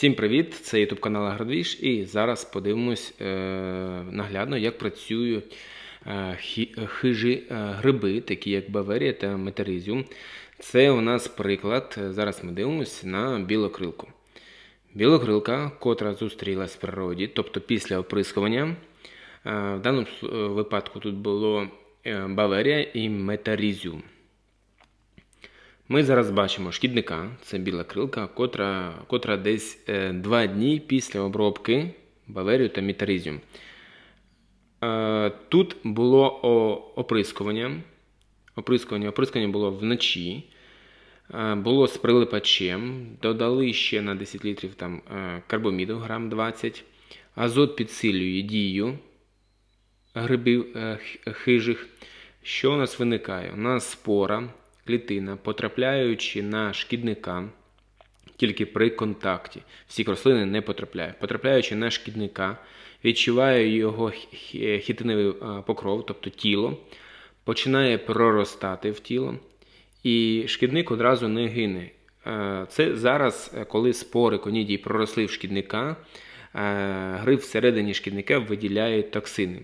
Всім привіт! Це YouTube канал Агродвіж і зараз подивимось е, наглядно, як працюють е, хі- хижі е, гриби, такі як Баверія та Метаризіум. Це у нас приклад. е, Зараз ми дивимося на білокрилку. Білокрилка, котра зустрілась в природі, тобто після оприскування. Е, В даному е, випадку тут було е, Баверія і Метарізіум. Ми зараз бачимо шкідника, це біла крилка, котра, котра десь е, два дні після обробки Баверію та Мітаризіум. Е, тут було оприскування. Оприскування, оприскування було вночі. Е, було з прилипачем. Додали ще на 10 літрів там, карбоміду грам 20. Азот підсилює дію грибів хижих. Що у нас виникає? У нас спора, клітина, потрапляючи на шкідника, тільки при контакті. Всі рослини не потрапляють. Потрапляючи на шкідника, відчуває його хі- хі- хітиновий покров, тобто тіло, починає проростати в тіло, і шкідник одразу не гине. Е, Це зараз, е, коли спори конідії проросли в шкідника, е, гриб всередині шкідника виділяє токсини.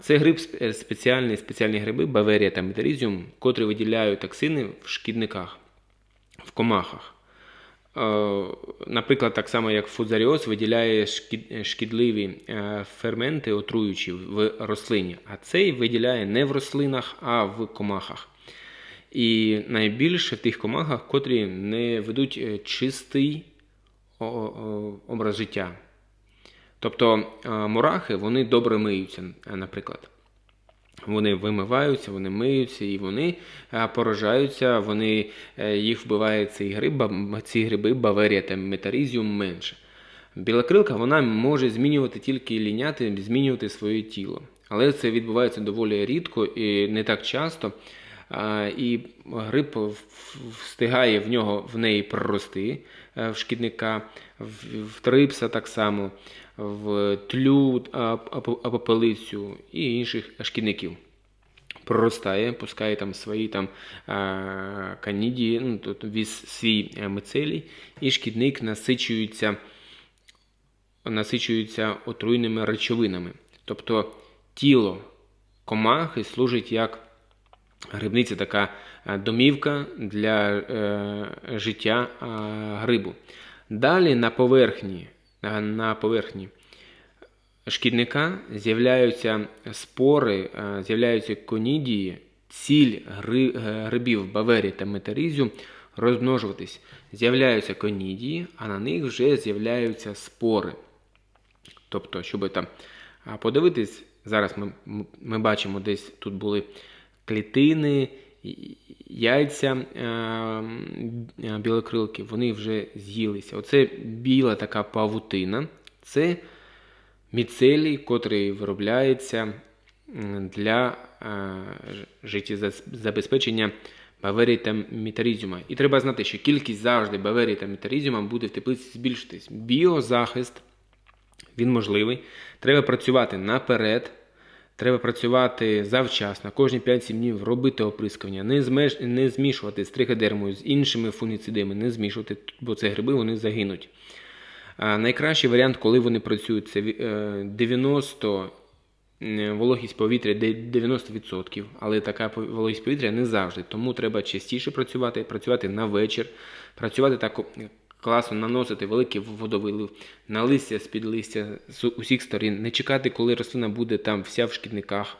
Це гриб е, спеціальний, спеціальні гриби, Баверія та Метарізіум, котрі виділяють токсини в шкідниках, в комахах. Е, Наприклад, так само як фузаріоз виділяє шкідливі е, ферменти, отруючі в рослині, а цей виділяє не в рослинах, а в комахах. І найбільше в тих комахах, котрі не ведуть чистий образ життя. Тобто е, мурахи вони добре миються, е, наприклад. Вони вимиваються, вони миються і вони е, поражаються, вони, їх вбиває цей гриб, ці гриби Баверія та Метарізіум менше. Білокрилка вона може змінювати тільки ліняти, змінювати своє тіло. Але це відбувається доволі рідко і не так часто. І гриб встигає в нього в неї прорости в шкідника, в трипса так само, в тлю, апо- і інших шкідників. Проростає, пускає там свої там канідії, ну, тобто віз свій е, мицелій, і шкідник насичується насичуються отруйними речовинами. Тобто тіло комахи служить як грибниця, така е, домівка для е, життя е, грибу. Далі на поверхні, на поверхні шкідника з'являються спори, е, з'являються конідії, ціль е, грибів Баверії та Метарізю розмножуватись. З'являються конідії, а на них вже з'являються спори. Тобто, щоб там подивитись, зараз ми, ми бачимо, десь тут були клітини, яйця е, е, білокрилки, вони вже з'їлися. Оце біла така павутина, це міцелій, котрий виробляється для е, життєзабезпечення Баверії та Мітарізіума. І треба знати, що кількість завжди Баверії та Мітарізіума буде в теплиці збільшитись. Біозахист він можливий. Треба працювати наперед. Треба працювати завчасно, кожні 5-7 днів робити оприскування, не, змеш... не змішувати з триходермою, з іншими фунгіцидами, не змішувати, бо це гриби вони загинуть. А найкращий варіант, коли вони працюють, це е, 90 е, вологість повітря 90%, але така вологість повітря не завжди. Тому треба частіше працювати, працювати на вечір, працювати так класно, наносити великий водовилив на листя з-під листя з усіх сторін, не чекати, коли рослина буде там вся в шкідниках,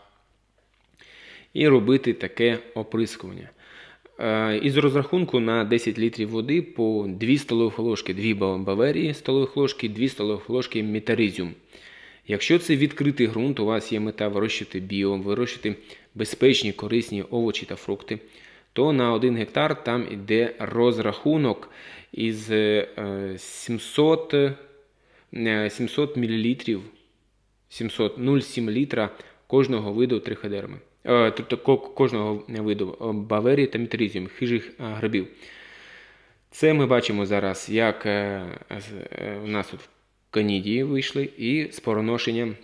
і робити таке оприскування. Е, Із розрахунку на 10 літрів води по 2 столових ложки 2 баверії столових ложки, 2 столових ложки метаризіум. Якщо це відкритий ґрунт, у вас є мета вирощувати біо, вирощувати безпечні корисні овочі та фрукти, то на 1 гектар там йде розрахунок із е, 700, е, 700 мл 700 0,7 літра кожного виду триходерми. Е, Тобто кожного виду е, баверії та мітерізіум, хижих е, грибів. Це ми бачимо зараз, як з- у нас тут в Канідії вийшли, і спороношення.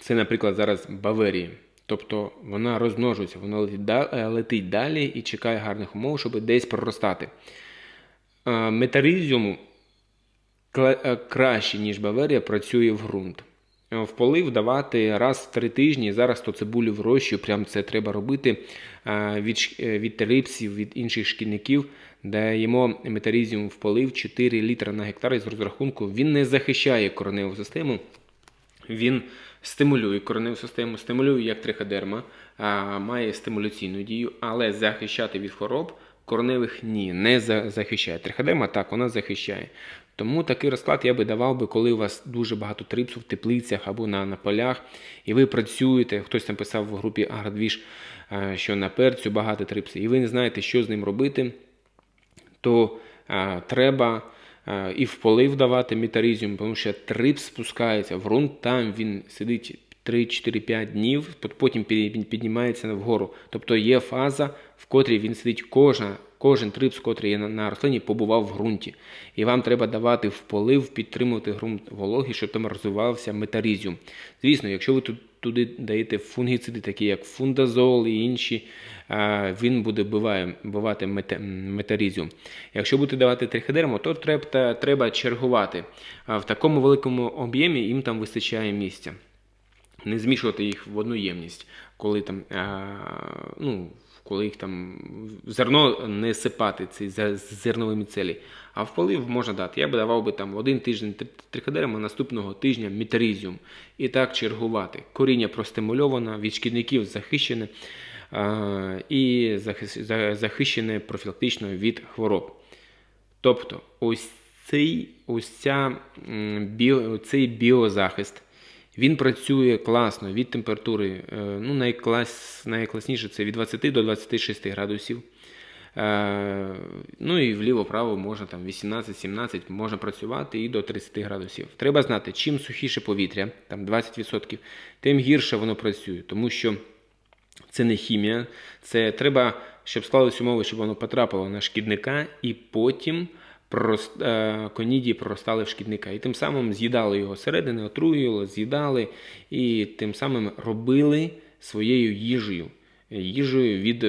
Це, наприклад, зараз Баверії. Тобто вона розмножується, вона е, летить далі і чекає гарних умов, щоб десь проростати. Е, Метаризіум кла- е, краще, ніж Баверія, працює в ґрунт. В полив давати раз в три тижні. Зараз то цибулю вирощую, прям це треба робити від, від терипсів, від інших шкідників. Даємо метарізіум в полив 4 літра на гектар із розрахунку. Він не захищає кореневу систему, він стимулює кореневу систему, стимулює як триходерма, має стимуляційну дію, але захищати від хвороб кореневих ні, не за- захищає. Триходерма так, вона захищає. Тому такий розклад я би давав би, коли у вас дуже багато трипсу в теплицях або на, на полях, і ви працюєте. Хтось там писав в групі Агродвіж, е, що на перцю багато трипсу, і ви не знаєте, що з ним робити то а, треба і в полив давати метарізіум, тому що трипс спускається ґрунт, там він сидить 3-4-5 днів, потім піднімається вгору. Тобто є фаза, в котрій він сидить кожна. Кожен трипс, котрий є на рослині, побував в ґрунті. І вам треба давати в полив, підтримувати ґрунт вологий, щоб там розвивався метарізіум. Звісно, якщо ви тут, туди даєте фунгіциди, такі як фундазол і інші, він буде биває, бивати метарізіум. Якщо будете давати триходерму, то треба, треба чергувати. В такому великому об'ємі їм там вистачає місця. Не змішувати їх в одну ємність, коли там, ну, коли їх там зерно не сипати ці зернові міцелі. А в полив можна дати. Я би давав би там один тиждень три- триходерма, наступного тижня метарізіум. І так чергувати. Коріння простимульовано, від шкідників захищене а, і захищене профілактично від хвороб. Тобто, ось цей, ось ця, біо, цей біозахист, він працює класно від температури, е, ну, найклас, найкласніше це від 20 до 26 градусів. Е, Ну і вліво-право можна там 18-17 можна працювати і до 30 градусів. Треба знати, чим сухіше повітря, там 20%, тим гірше воно працює, тому що це не хімія, це треба, щоб склалися умови, щоб воно потрапило на шкідника, і потім конідії проростали в шкідника. І тим самим з'їдали його зсередини, отруювали, з'їдали, і тим самим робили своєю їжею. Їжею від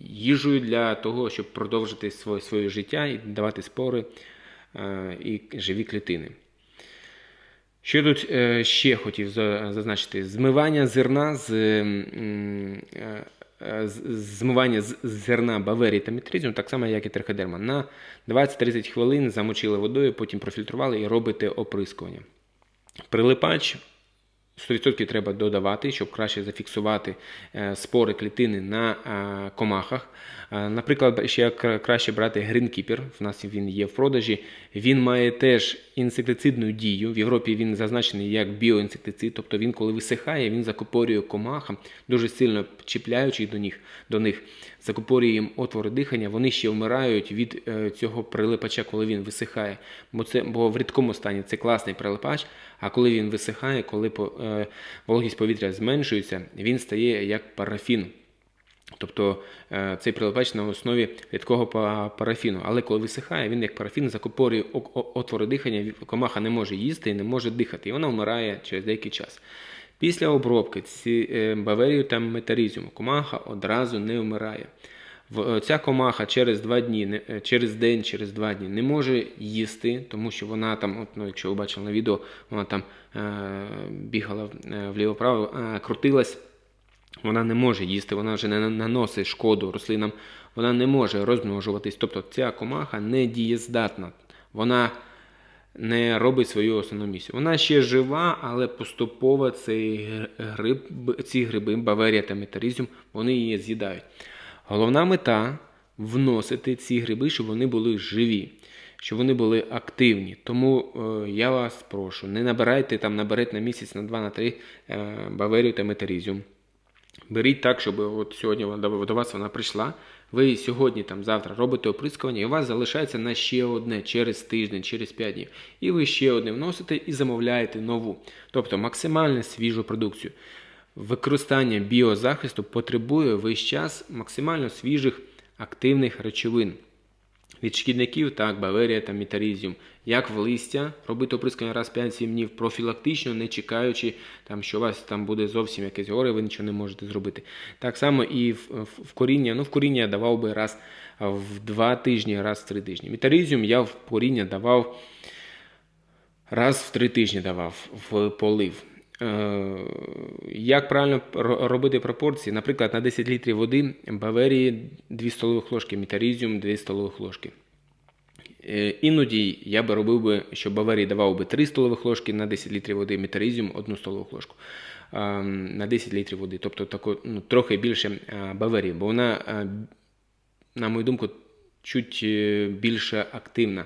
їжею для того, щоб продовжити своє, своє життя і давати спори е, і живі клітини. Що тут е, ще хотів за- зазначити? Змивання зерна е, е, з- змивання з зерна баверії та метризму, так само, як і триходерма. На 20-30 хвилин замочили водою, потім профільтрували і робите оприскування. Прилипач 100% треба додавати, щоб краще зафіксувати е, спори клітини на е, комахах. Е, Наприклад, ще краще брати гринкіпер, в нас він є в продажі. Він має теж інсектицидну дію. В Європі він зазначений як біоінсектицид, тобто він, коли висихає, він закупорює комахам, дуже сильно чіпляючи до них, до них закупорює їм отвори дихання, вони ще вмирають від цього прилипача, коли він висихає. Бо це бо в рідкому стані це класний прилипач, а коли він висихає, коли е, вологість повітря зменшується, він стає як парафін. Тобто е, цей прилипач на основі рідкого парафіну. Але коли висихає, він як парафін о- отвори дихання, комаха не може їсти і не може дихати, і вона вмирає через деякий час. Після обробки ці, е, баверію та метарізіуму комаха одразу не вмирає. Е, Ця комаха через два дні, е, через день, через два дні не може їсти, тому що вона там, от, ну, якщо ви бачили на відео, вона там е, бігала е, вліво-право, е, крутилась. Вона не може їсти, вона вже не наносить шкоду рослинам, вона не може розмножуватись. Тобто ця комаха не дієздатна, вона не робить свою основну місію. Вона ще жива, але поступово цей гриб, ці гриби, баверія та метарізм, вони її з'їдають. Головна мета вносити ці гриби, щоб вони були живі, щоб вони були активні. Тому е, я вас прошу, не набирайте там, наберете на місяць, на два, на три е, баверію та метарізм. Беріть так, щоб от сьогодні до вас вона прийшла. Ви сьогодні, там, завтра робите оприскування, і у вас залишається на ще одне через тиждень, через 5 днів. І ви ще одне вносите і замовляєте нову. Тобто максимально свіжу продукцію. Використання біозахисту потребує весь час максимально свіжих активних речовин. Від шкідників, так, баверія та метарізіум. Як в листя, робити оприскування раз 5-7 днів профілактично, не чекаючи, там, що у вас там буде зовсім якесь горе, ви нічого не можете зробити. Так само і в, в, в коріння. Ну, в коріння я давав би раз в 2 тижні, раз в 3 тижні. Метаризіум я в поріння давав раз в 3 тижні давав в полив. Е, Як правильно робити пропорції? Наприклад, на 10 літрів води Баверії 2 столових ложки, метаризіум 2 столових ложки. Е, Іноді я би робив би, що Баварії давав би 3 столових ложки на 10 літрів води, метаризіум 1 столову ложку на 10 літрів води. Тобто тако, ну, трохи більше а, Баварії, бо вона, на мою думку, чуть е, більше активна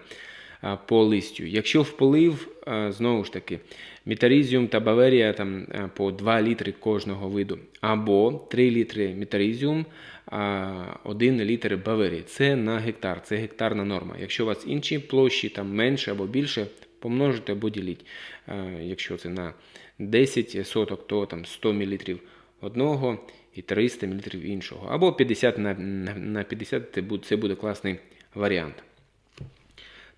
по листю. Якщо в полив, а, знову ж таки, метаризіум та Баварія там, по 2 літри кожного виду, або 3 літри метаризіум, а 1 літр Баварії. Це на гектар, це гектарна норма. Якщо у вас інші площі там менше або більше, помножите або діліть. Е, Якщо це на 10 соток, то там 100 мл одного і 300 мл іншого. Або 50 на, на, на 50 це буде, це буде класний варіант.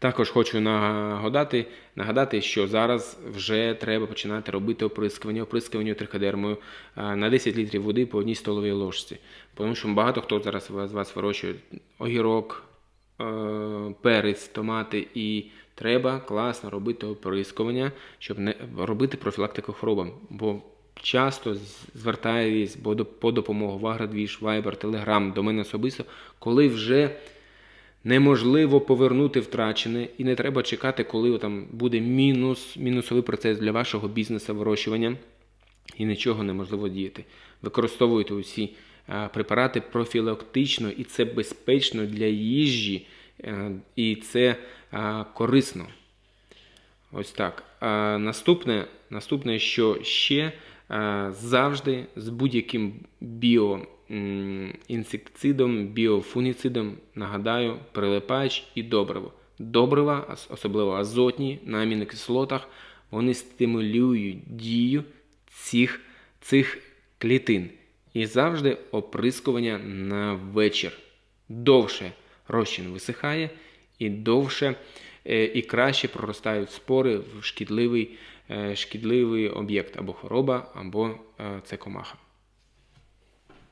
Також хочу нагадати, нагадати, що зараз вже треба починати робити оприскування, оприскування триходермою на 10 літрів води по одній столовій ложці. Тому що багато хто зараз з вас вирощує. Огірок, е, перець, томати. І треба класно робити оприскування, щоб не робити профілактику хворобам. Бо часто звертаюсь по допомогу. В Агродвіж, Viber, Telegram до мене особисто, коли вже неможливо повернути втрачене, і не треба чекати, коли там буде мінус, мінусовий процес для вашого бізнесу вирощування, і нічого неможливо діяти. Використовуйте усі препарати профілактично, і це безпечно для їжі, е, і це корисно. Ось так. Наступне, наступне, що ще завжди з будь-яким біоінсектицидом, біофуніцидом, нагадаю, прилипач і добриво. Добрива, особливо азотні на амінокислотах, вони стимулюють дію цих, цих клітин. І завжди оприскування на вечір. Довше розчин висихає і довше е, і краще проростають спори в шкідливий, е, шкідливий об'єкт або хвороба, або е, це комаха.